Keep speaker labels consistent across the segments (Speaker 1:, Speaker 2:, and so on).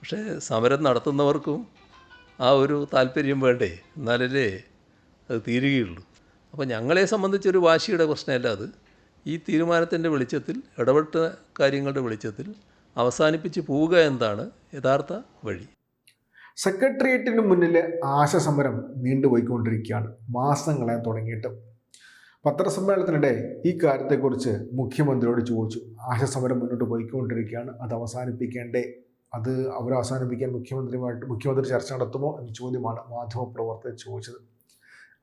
Speaker 1: പക്ഷേ സമരം നടത്തുന്നവർക്കും ആ ഒരു താല്പര്യം വേണ്ടേ? എന്നാലല്ലേ അത് തീരുകയുള്ളൂ. അപ്പോൾ ഞങ്ങളെ സംബന്ധിച്ചൊരു വാശിയുടെ പ്രശ്നമല്ല അത്. ഈ തീരുമാനത്തിന്റെ വെളിച്ചത്തിൽ ഇടപെട്ട കാര്യങ്ങളുടെ വെളിച്ചത്തിൽ അവസാനിപ്പിച്ച് പോവുക എന്താണ് യഥാർത്ഥ വഴി.
Speaker 2: സെക്രട്ടേറിയറ്റിന് മുന്നിൽ ആശ സമരം നീണ്ടുപോയിക്കൊണ്ടിരിക്കുകയാണ് മാസങ്ങളെ തുടങ്ങിയിട്ട്. പത്രസമ്മേളനത്തിനിടെ ഈ കാര്യത്തെക്കുറിച്ച് മുഖ്യമന്ത്രിയോട് ചോദിച്ചു. ആശ സമരം മുന്നോട്ട് പോയിക്കൊണ്ടിരിക്കുകയാണ്. അത് അവസാനിപ്പിക്കേണ്ടേ? അത് അവർ അവസാനിപ്പിക്കാൻ മുഖ്യമന്ത്രിയുമായിട്ട് മുഖ്യമന്ത്രി ചർച്ച നടത്തുമോ എന്ന ചോദ്യമാണ് മാധ്യമപ്രവർത്തകർ ചോദിച്ചത്.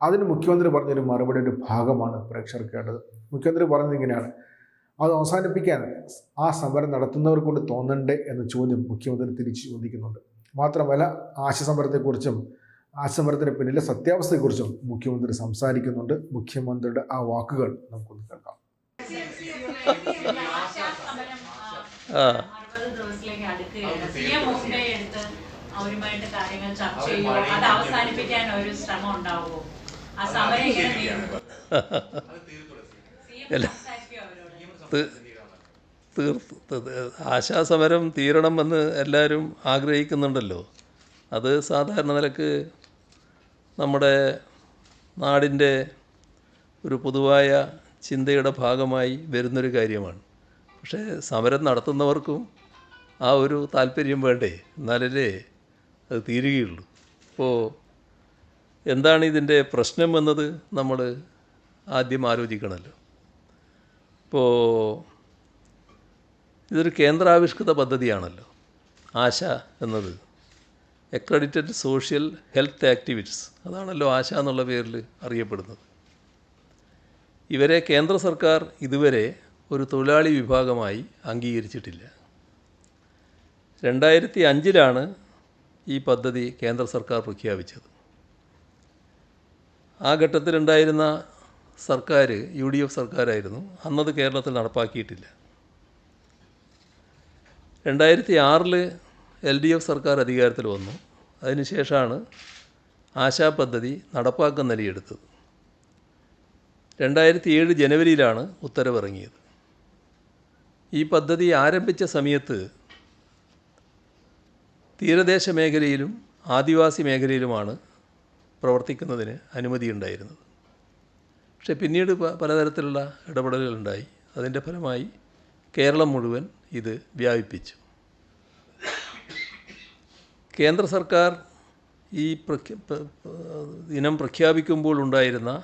Speaker 2: അതിന് മുഖ്യമന്ത്രി പറഞ്ഞൊരു മറുപടിയുടെ ഭാഗമാണ് പ്രേക്ഷകർ കേട്ടത് മുഖ്യമന്ത്രി പറഞ്ഞത് ഇങ്ങനെയാണ്. അത് അവസാനിപ്പിക്കാൻ ആ സമരം നടത്തുന്നവർ കൊണ്ട് തോന്നണ്ടേ എന്ന ചോദ്യം മുഖ്യമന്ത്രി തിരിച്ചു ചോദിക്കുന്നുണ്ട്. മാത്രമല്ല ആശയസമരത്തെക്കുറിച്ചും ആശയസമരത്തിന് പിന്നിലെ സത്യാവസ്ഥയെക്കുറിച്ചും മുഖ്യമന്ത്രി സംസാരിക്കുന്നുണ്ട്. മുഖ്യമന്ത്രിയുടെ ആ വാക്കുകൾ നമുക്കൊന്ന് കേൾക്കാം.
Speaker 3: അറുപത് ദിവസത്തിലേക്ക് അടുക്കുകയാണ് സി എം എടുത്ത് അവരുമായിട്ട് കാര്യങ്ങൾ ചർച്ച ചെയ്യുമോ അത് അവസാനിപ്പിക്കാൻ ഒരു ശ്രമം ഉണ്ടാവുമോ? ആ സമരം
Speaker 1: എങ്ങനെ തീർത്ത് ആശാസമരം തീരണമെന്ന് എല്ലാവരും ആഗ്രഹിക്കുന്നുണ്ടല്ലോ. അത് സാധാരണ നിലയ്ക്ക് നമ്മുടെ നാടിന്റെ ഒരു പൊതുവായ ചിന്തയുടെ ഭാഗമായി വരുന്നൊരു കാര്യമാണ്. പക്ഷേ സമരം നടത്തുന്നവർക്കും ആ ഒരു താല്പര്യം വേണ്ടേ? എന്നാലല്ലേ അത് തീരുകയുള്ളൂ. അപ്പോൾ എന്താണ് ഇതിന്റെ പ്രശ്നം എന്നത് നമ്മൾ ആദ്യം ആലോചിക്കണമല്ലോ. ഇപ്പോൾ ഇതൊരു കേന്ദ്രാവിഷ്കൃത പദ്ധതിയാണല്ലോ. ആശ എന്നത്. അക്രഡിറ്റഡ് സോഷ്യൽ ഹെൽത്ത് ആക്ടിവിറ്റീസ് അതാണല്ലോ ആശ എന്നുള്ള പേരിൽ അറിയപ്പെടുന്നത്. ഇവരെ കേന്ദ്ര സർക്കാർ ഇതുവരെ ഒരു തൊഴിലാളി വിഭാഗമായി അംഗീകരിച്ചിട്ടില്ല. രണ്ടായിരത്തി അഞ്ചിലാണ് ഈ പദ്ധതി കേന്ദ്ര സർക്കാർ പ്രഖ്യാപിച്ചത്. ആ ഘട്ടത്തിലുണ്ടായിരുന്ന സർക്കാർ യു ഡി എഫ് സർക്കാരായിരുന്നു. അന്നത് കേരളത്തിൽ നടപ്പാക്കിയിട്ടില്ല. രണ്ടായിരത്തി ആറിൽ എൽ ഡി എഫ് സർക്കാർ അധികാരത്തിൽ വന്നു. അതിനുശേഷമാണ് ആശാ പദ്ധതി നടപ്പാക്കുന്ന നിലയെടുത്തത്. രണ്ടായിരത്തി ഏഴ് ജനുവരിയിലാണ് ഉത്തരവിറങ്ങിയത്. ഈ പദ്ധതി ആരംഭിച്ച സമയത്ത് തീരദേശ മേഖലയിലും ആദിവാസി മേഖലയിലുമാണ് പ്രവർത്തിക്കുന്നതിന് അനുമതിയുണ്ടായിരുന്നത് പക്ഷെ പിന്നീട് പലതരത്തിലുള്ള ഇടപെടലുകളുണ്ടായി അതിന്റെ ഫലമായി കേരളം മുഴുവൻ ഇത് വ്യാപിപ്പിച്ചു. കേന്ദ്ര സർക്കാർ ഈ ഇനം പ്രഖ്യാപിക്കുമ്പോൾ ഉണ്ടായിരുന്ന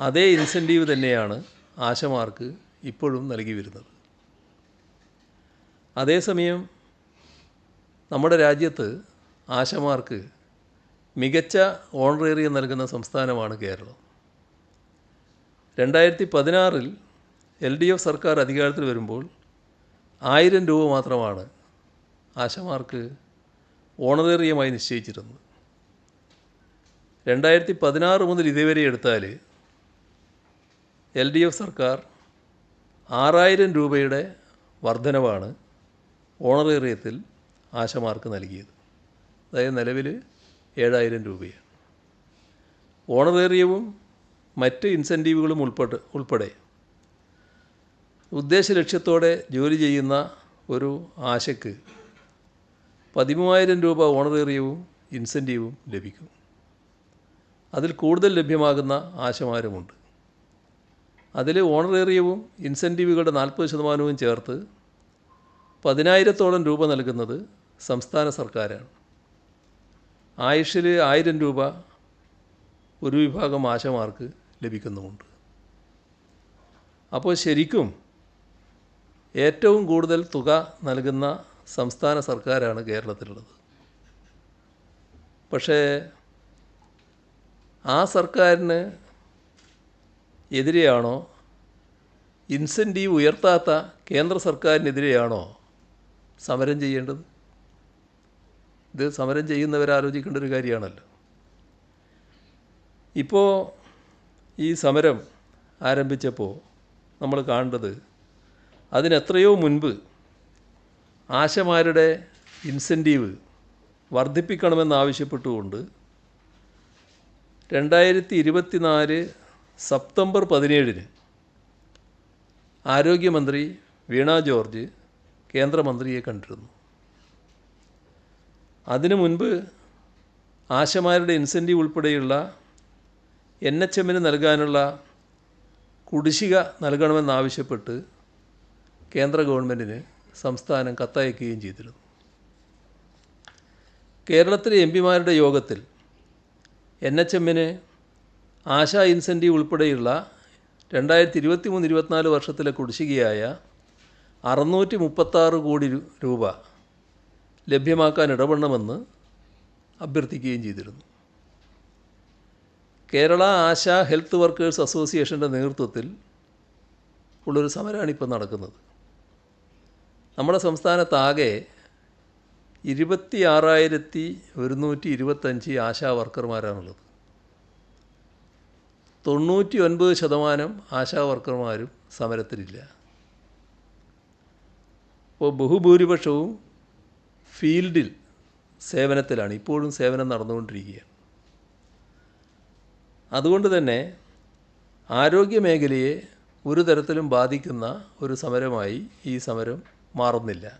Speaker 1: അതേ ഇൻസെന്റീവ് തന്നെയാണ് ആശമാർക്ക് ഇപ്പോഴും നൽകി വരുന്നത്. അതേസമയം നമ്മുടെ രാജ്യത്ത് ആശമാർക്ക് മികച്ച ഓണറേറിയം നൽകുന്ന സംസ്ഥാനമാണ് കേരളം. രണ്ടായിരത്തി പതിനാറിൽ എൽ ഡി എഫ് സർക്കാർ അധികാരത്തിൽ വരുമ്പോൾ ആയിരം രൂപ മാത്രമാണ് ആശമാർക്ക് ഓണറേറിയമായി നിശ്ചയിച്ചിരുന്നത്. രണ്ടായിരത്തി പതിനാറ് മുതൽ ഇതുവരെ എടുത്താൽ എൽ ഡി എഫ് സർക്കാർ ആറായിരം രൂപയുടെ വർധനവാണ് ഓണറേറിയത്തിൽ ആശമാർക്ക് നൽകിയത്. അതായത് നിലവിൽ ഏഴായിരം രൂപയാണ്. ഓണറേറിയവും മറ്റ് ഇൻസെന്റീവുകളും ഉൾപ്പെട്ട് ഉൾപ്പെടെ ഉദ്ദേശ ലക്ഷ്യത്തോടെ ജോലി ചെയ്യുന്ന ഒരു ആശയ്ക്ക് പതിമൂവായിരം രൂപ ഓണറേറിയവും ഇൻസെന്റീവും ലഭിക്കും. അതിൽ കൂടുതൽ ലഭ്യമാകുന്ന ആശമാരുമുണ്ട്. അതിൽ ഓണറേറിയവും ഇൻസെന്റീവുകളുടെ നാൽപ്പത് ശതമാനവും ചേർത്ത് പതിനായിരത്തോളം രൂപ നൽകുന്നത് സംസ്ഥാന സർക്കാരാണ്. ആയുഷിൽ ആയിരം രൂപ ഒരു വിഭാഗം ആശമാർക്ക് ലഭിക്കുന്നുമുണ്ട്. അപ്പോൾ ശരിക്കും ഏറ്റവും കൂടുതൽ തുക നൽകുന്ന സംസ്ഥാന സർക്കാരാണ് കേരളത്തിലുള്ളത്. പക്ഷേ ആ സർക്കാരിന് എതിരെയാണോ ഇൻസെന്റീവ് ഉയർത്താത്ത കേന്ദ്ര സർക്കാരിനെതിരെയാണോ സമരം ചെയ്യേണ്ടത്? ഇത് സമരം ചെയ്യുന്നവരാലോചിക്കേണ്ട ഒരു കാര്യമാണല്ലോ. ഇപ്പോൾ ഈ സമരം ആരംഭിച്ചപ്പോൾ നമ്മൾ കാണേണ്ടത് അതിനെത്രയോ മുൻപ് ആശമാരുടെ ഇൻസെന്റീവ് വർദ്ധിപ്പിക്കണമെന്നാവശ്യപ്പെട്ടുകൊണ്ട് രണ്ടായിരത്തി ഇരുപത്തിനാല് സെപ്റ്റംബർ പതിനേഴിന് ആരോഗ്യമന്ത്രി വീണ ജോർജ് കേന്ദ്രമന്ത്രിയെ കണ്ടിരുന്നു. അതിനു മുൻപ് ആശമാരുടെ ഇൻസെന്റീവ് ഉൾപ്പെടെയുള്ള എൻ എച്ച് എമ്മിന് നൽകാനുള്ള കുടിശ്ശിക നൽകണമെന്നാവശ്യപ്പെട്ട് കേന്ദ്ര ഗവൺമെന്റിന് സംസ്ഥാനം കത്തയക്കുകയും ചെയ്തിരുന്നു. കേരളത്തിലെ എം പിമാരുടെ യോഗത്തിൽ എൻ എച്ച് എമ്മിന് ആശാ ഇൻസെന്റീവ് ഉൾപ്പെടെയുള്ള രണ്ടായിരത്തി ഇരുപത്തി മൂന്ന് ഇരുപത്തിനാല് വർഷത്തിലെ കുടിശ്ശികയായ അറുന്നൂറ്റി മുപ്പത്താറ് കോടി രൂപ ലഭ്യമാക്കാൻ ഇടപെടണമെന്ന് അഭ്യർത്ഥിക്കുകയും ചെയ്തിരുന്നു. കേരള ആശ ഹെൽത്ത് വർക്കേഴ്സ് അസോസിയേഷന്റെ നേതൃത്വത്തിൽ ഉള്ളൊരു സമരമാണ് ഇപ്പോൾ നടക്കുന്നത്. നമ്മുടെ സംസ്ഥാനത്താകെ ഇരുപത്തി ആറായിരത്തി ഒരുന്നൂറ്റി ഇരുപത്തഞ്ച് ആശാ വർക്കർമാരാണുള്ളത്. തൊണ്ണൂറ്റി ഒൻപത് ശതമാനം ആശാ വർക്കർമാരും സമരത്തിലില്ല. അപ്പോൾ ബഹുഭൂരിപക്ഷവും ഫീൽഡിൽ സേവനത്തിലാണ്. ഇപ്പോഴും സേവനം നടന്നുകൊണ്ടിരിക്കുകയാണ്. അതുകൊണ്ട് തന്നെ ആരോഗ്യ മേഖലയെ ഒരു തരത്തിലും ബാധിക്കുന്ന ഒരു സമരമായി ഈ സമരം മാറുന്നില്ല.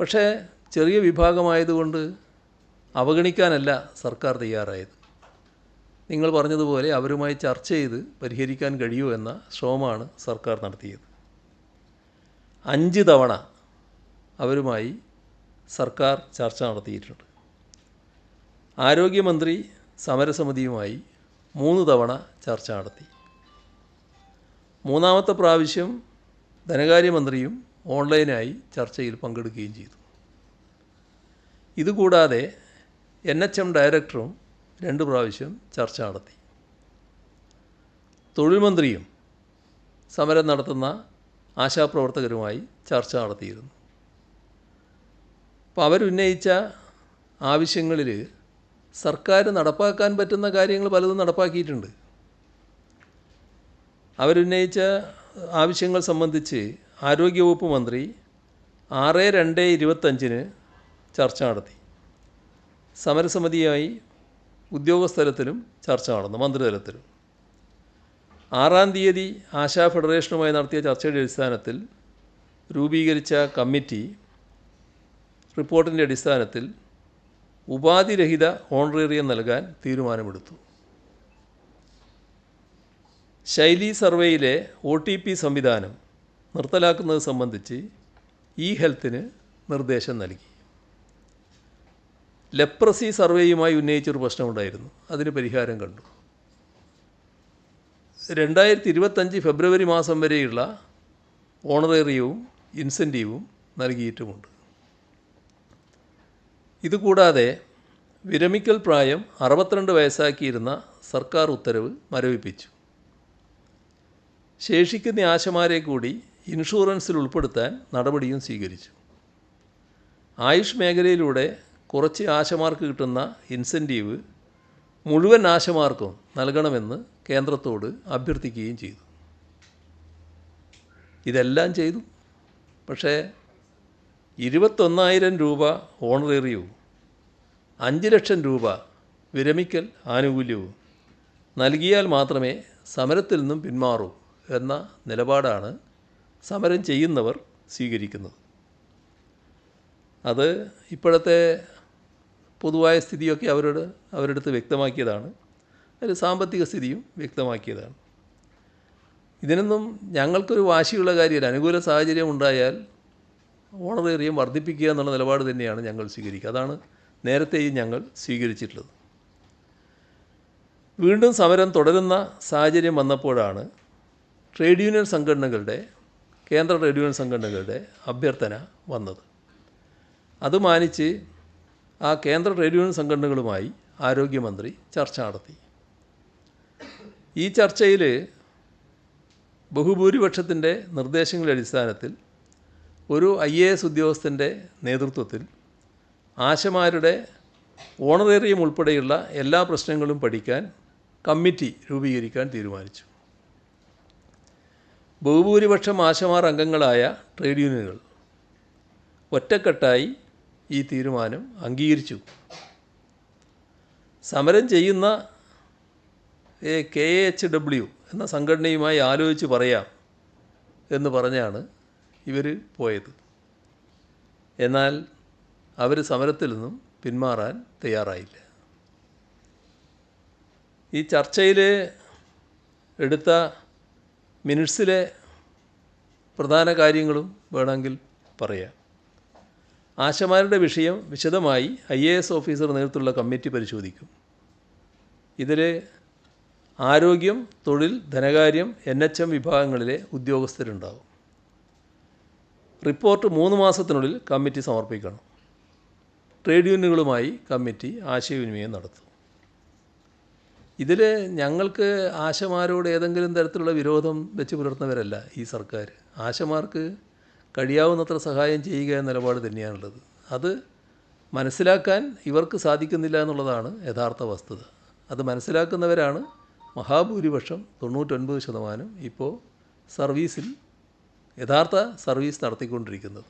Speaker 1: പക്ഷേ ചെറിയ വിഭാഗമായതുകൊണ്ട് അവഗണിക്കാനല്ല സർക്കാർ തയ്യാറായത്. നിങ്ങൾ പറഞ്ഞതുപോലെ അവരുമായി ചർച്ച ചെയ്ത് പരിഹരിക്കാൻ കഴിയൂ എന്ന ശ്രമമാണ് സർക്കാർ നടത്തിയത്. അഞ്ച് തവണ അവരുമായി സർക്കാർ ചർച്ച നടത്തിയിട്ടുണ്ട്. ആരോഗ്യമന്ത്രി സമരസമിതിയുമായി മൂന്ന് തവണ ചർച്ച നടത്തി. മൂന്നാമത്തെ പ്രാവശ്യം ധനകാര്യമന്ത്രിയും ഓൺലൈനായി ചർച്ചയിൽ പങ്കെടുക്കുകയും ചെയ്തു. ഇതുകൂടാതെ എൻ എച്ച് എം ഡയറക്ടറും രണ്ട് പ്രാവശ്യം ചർച്ച നടത്തി. തൊഴിൽ മന്ത്രിയും സമരം നടത്തുന്ന ആശാപ്രവർത്തകരുമായി ചർച്ച നടത്തിയിരുന്നു. അപ്പോൾ അവരുന്നയിച്ച ആവശ്യങ്ങളിൽ സർക്കാർ നടപ്പാക്കാൻ പറ്റുന്ന കാര്യങ്ങൾ പലതും നടപ്പാക്കിയിട്ടുണ്ട്. അവരുന്നയിച്ച ആവശ്യങ്ങൾ സംബന്ധിച്ച് ആരോഗ്യവകുപ്പ് മന്ത്രി ആറ് രണ്ട് ഇരുപത്തഞ്ചിന് ചർച്ച നടത്തി. സമരസമിതിയായി ഉദ്യോഗസ്ഥലത്തിലും ചർച്ച നടന്നു മന്ത്രിതലത്തിലും. ആറാം തീയതി ആശാ ഫെഡറേഷനുമായി നടത്തിയ ചർച്ചയുടെ അടിസ്ഥാനത്തിൽ രൂപീകരിച്ച കമ്മിറ്റി റിപ്പോർട്ടിന്റെ അടിസ്ഥാനത്തിൽ ഉപാധിരഹിത ഹോണറേറിയം നൽകാൻ തീരുമാനമെടുത്തു. ശൈലി സർവേയിലെ ഒ ടി പി സംവിധാനം നിർത്തലാക്കുന്നത് സംബന്ധിച്ച് ഇ ഹെൽത്തിന് നിർദ്ദേശം നൽകി. ലെപ്രസി സർവേയുമായി ഉന്നയിച്ചൊരു പ്രശ്നമുണ്ടായിരുന്നു. അതിന് പരിഹാരം കണ്ടു. രണ്ടായിരത്തി ഇരുപത്തഞ്ച് ഫെബ്രുവരി മാസം വരെയുള്ള ഓണറേറിയവും ഇൻസെന്റീവും നൽകിയിട്ടുമുണ്ട്. ഇതുകൂടാതെ വിരമിക്കൽ പ്രായം അറുപത്തിരണ്ട് വയസ്സാക്കിയിരുന്ന സർക്കാർ ഉത്തരവ് മരവിപ്പിച്ചു. ശേഷിക്കുന്ന ആശമാരെ കൂടി ഇൻഷുറൻസിൽ ഉൾപ്പെടുത്താൻ നടപടിയും സ്വീകരിച്ചു. ആയുഷ് മേഖലയിലൂടെ കുറച്ച് ആശമാർക്ക് കിട്ടുന്ന ഇൻസെന്റീവ് മുഴുവൻ ആശമാർക്കും നൽകണമെന്ന് കേന്ദ്രത്തോട് അഭ്യർത്ഥിക്കുകയും ചെയ്തു. ഇതെല്ലാം ചെയ്തു. പക്ഷേ ഇരുപത്തൊന്നായിരം രൂപ ഓണറേറിയവും അഞ്ച് ലക്ഷം രൂപ വിരമിക്കൽ ആനുകൂല്യവും നൽകിയാൽ മാത്രമേ സമരത്തിൽ നിന്നും പിന്മാറൂ എന്ന നിലപാടാണ് സമരം ചെയ്യുന്നവർ സ്വീകരിക്കുന്നത്. അത് ഇപ്പോഴത്തെ പൊതുവായ സ്ഥിതിയൊക്കെ അവരോട് അവരെടുത്ത് വ്യക്തമാക്കിയതാണ്. ഒരു സാമ്പത്തിക സ്ഥിതിയും വ്യക്തമാക്കിയതാണ്. ഇതിനൊന്നും ഞങ്ങൾക്കൊരു വാശിയുള്ള കാര്യമല്ല അനുകൂല സാഹചര്യം ഉണ്ടായാൽ ഓണറേറിയം വർദ്ധിപ്പിക്കുക എന്നുള്ള നിലപാട് തന്നെയാണ് ഞങ്ങൾ സ്വീകരിക്കുക. അതാണ് നേരത്തെയും ഞങ്ങൾ സ്വീകരിച്ചിട്ടുള്ളത്. വീണ്ടും സമരം തുടരുന്ന സാഹചര്യം വന്നപ്പോഴാണ് ട്രേഡ് യൂണിയൻ സംഘടനകളുടെ കേന്ദ്ര ട്രേഡ് യൂണിയൻ സംഘടനകളുടെ അഭ്യർത്ഥന വന്നത്. അത് മാനിച്ച് ആ കേന്ദ്ര ട്രേഡ് യൂണിയൻ സംഘടനകളുമായി ആരോഗ്യമന്ത്രി ചർച്ച നടത്തി. ഈ ചർച്ചയിൽ ബഹുഭൂരിപക്ഷത്തിന്റെ നിർദ്ദേശങ്ങളുടെ അടിസ്ഥാനത്തിൽ ഒരു ഐ എ എസ് ഉദ്യോഗസ്ഥന്റെ നേതൃത്വത്തിൽ ആശമാരുടെ ഓണറേറിയം ഉൾപ്പെടെയുള്ള എല്ലാ പ്രശ്നങ്ങളും പഠിക്കാൻ കമ്മിറ്റി രൂപീകരിക്കാൻ തീരുമാനിച്ചു. ബഹുഭൂരിപക്ഷം ആശമാർ അംഗങ്ങളായ ട്രേഡ് യൂണിയനുകൾ ഒറ്റക്കെട്ടായി ഈ തീരുമാനം അംഗീകരിച്ചു. സമരം ചെയ്യുന്ന കെ എച്ച് ഡബ്ല്യു എന്ന സംഘടനയുമായി ആലോചിച്ച് പറയാം എന്ന് പറഞ്ഞാണ് ഇവർ പോയത്. എന്നാൽ അവർ സമരത്തിൽ നിന്നും പിന്മാറാൻ തയ്യാറായില്ല. ഈ ചർച്ചയിൽ എടുത്ത മിനിറ്റ്സിലെ പ്രധാന കാര്യങ്ങളും വേണമെങ്കിൽ പറയാം. ആശമാരുടെ വിഷയം വിശദമായി ഐ എ എസ് ഓഫീസർ നേതൃത്വമുള്ള കമ്മിറ്റി പരിശോധിക്കും. ഇതിൽ ആരോഗ്യം തൊഴിൽ ധനകാര്യം എൻ എച്ച് എം വിഭാഗങ്ങളിലെ ഉദ്യോഗസ്ഥരുണ്ടാവും. റിപ്പോർട്ട് മൂന്ന് മാസത്തിനുള്ളിൽ കമ്മിറ്റി സമർപ്പിക്കണം. ട്രേഡ് യൂണിയനുകളുമായി കമ്മിറ്റി ആശയവിനിമയം നടത്തും. ഇതിൽ ഞങ്ങൾക്ക് ആശമാരോട് ഏതെങ്കിലും തരത്തിലുള്ള വിരോധം വെച്ച് പുലർത്തുന്നവരല്ല ഈ സർക്കാർ. ആശമാർക്ക് കഴിയാവുന്നത്ര സഹായം ചെയ്യുക എന്ന നിലപാട് തന്നെയാണുള്ളത്. അത് മനസ്സിലാക്കാൻ ഇവർക്ക് സാധിക്കുന്നില്ല എന്നുള്ളതാണ് യഥാർത്ഥ വസ്തുത. അത് മനസ്സിലാക്കുന്നവരാണ് മഹാഭൂരിപക്ഷം തൊണ്ണൂറ്റൊൻപത് ശതമാനം ഇപ്പോൾ സർവീസിൽ യഥാർത്ഥ സർവീസ് നടത്തിക്കൊണ്ടിരിക്കുന്നത്.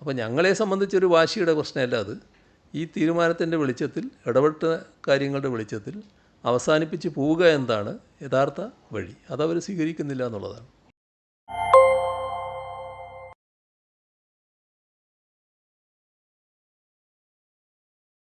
Speaker 1: അപ്പോൾ ഞങ്ങളെ സംബന്ധിച്ചൊരു വാശിയുടെ പ്രശ്നമല്ല അത്. ഈ തീരുമാനത്തിന്റെ വെളിച്ചത്തിൽ ഇടപെട്ട കാര്യങ്ങളുടെ വെളിച്ചത്തിൽ അവസാനിപ്പിച്ച് പോവുക എന്നതാണ് യഥാർത്ഥ വഴി? അതവർ സ്വീകരിക്കുന്നില്ല എന്നുള്ളതാണ്.